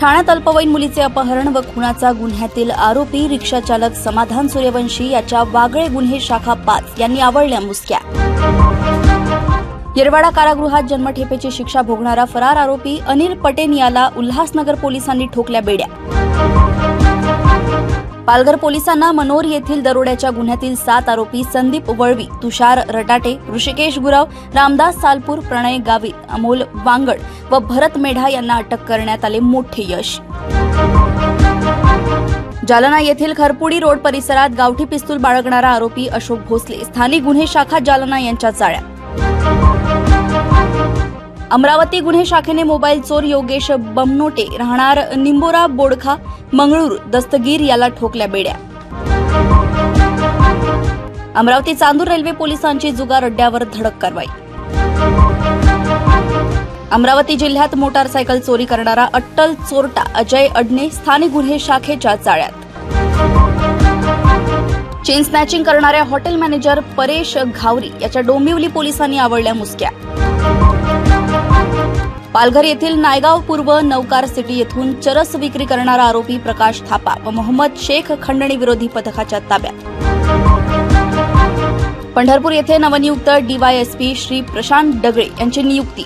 ठाण्यात अल्पवयीन मुलीचे अपहरण व खुनाचा गुन्ह्यातील आरोपी रिक्षाचालक समाधान सूर्यवंशी याच्या वागळे गुन्हे शाखा पाच यांनी आवडल्या मुसक्या. येरवाडा कारागृहात जन्मठेपेची शिक्षा भोगणारा फरार आरोपी अनिल पटेन याला उल्हासनगर पोलिसांनी ठोकल्या बेड्या. पालघर पोलिसांना मनोर येथील दरोड्याच्या गुन्ह्यातील सात आरोपी संदीप वळवी तुषार रटाटे ऋषिकेश गुराव रामदास सालपूर प्रणय गावित अमोल वांगड व भरत मेढा यांना अटक करण्यात आले मोठे यश. जालना येथील खरपुडी रोड परिसरात गावठी पिस्तूल बाळगणारा आरोपी अशोक भोसले स्थानिक गुन्हे शाखा जालना यांच्या चाळ्यात. अमरावती गुन्हे शाखेने मोबाईल चोर योगेश बमनोटे राहणार निंबोरा बोडखा मंगळूर दस्तगीर याला ठोकल्या बेड्या. अमरावती चांदूर रेल्वे पोलिसांची जुगार अड्ड्यावर धडक कारवाई. अमरावती जिल्ह्यात मोटारसायकल चोरी करणारा अट्टल चोरटा अजय अडणे स्थानिक गुन्हे शाखेच्या चाळ्यात चेन स्नॅचिंग करणाऱ्या हॉटेल मॅनेजर परेश घावरी याच्या डोंबिवली पोलिसांनी आवडल्या मुसक्या. पालघर येथील नायगाव पूर्व नौकार सिटी येथून चरस विक्री करणारा आरोपी प्रकाश थापा व मोहम्मद शेख खंडणी विरोधी पथकाच्या ताब्यात. पंढरपूर येथे नवनियुक्त डीवायएसपी श्री प्रशांत डगळे यांची नियुक्ती.